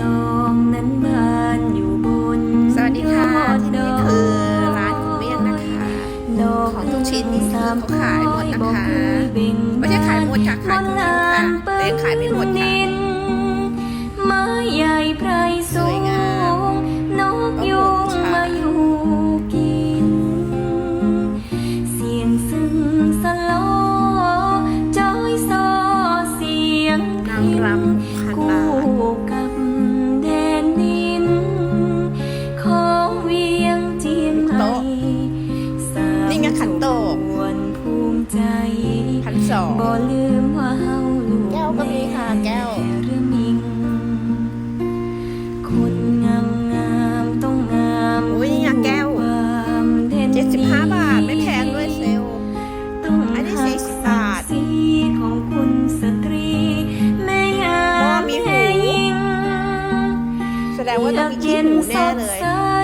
ตองนั้นบานอยู่บนสวัสดีค่ะยอที่นี่คือร้านคุณเมี่ยงนะคะดอกของทุกชิ้นนี่คือเขาขายหมดนะคะบอกเคยเบ่งไม่ใช่ขายหมดค่ะขายทุกชิ้นค่ะแต่ยังขายไม่หมดค่ะดินไม้ใหญ่ไพรสูสวยงามงนกยุงมาอยู่กิน เสียงซึ่งสโลจอยซอเสียงนางรำพัน ขันโตกวนภูมิใจพันสองบ่ลืมว่าเฮาลูกแก้วก็มีค่ะแก้วม่เรือมิงคนงามงามๆต้องงามอุ๊ยนี่ไงแก้วความเด่นเจ็ดสิบห้าดีบาท ไม่แพงด้วยเซลลต้องอันนี้หัก40ศับากทดิ์ศรีของคุณสตรีแม่งาหม้อมมีหูแม่หญิงแสดงว่าต้องมีขี้หูแน่เลย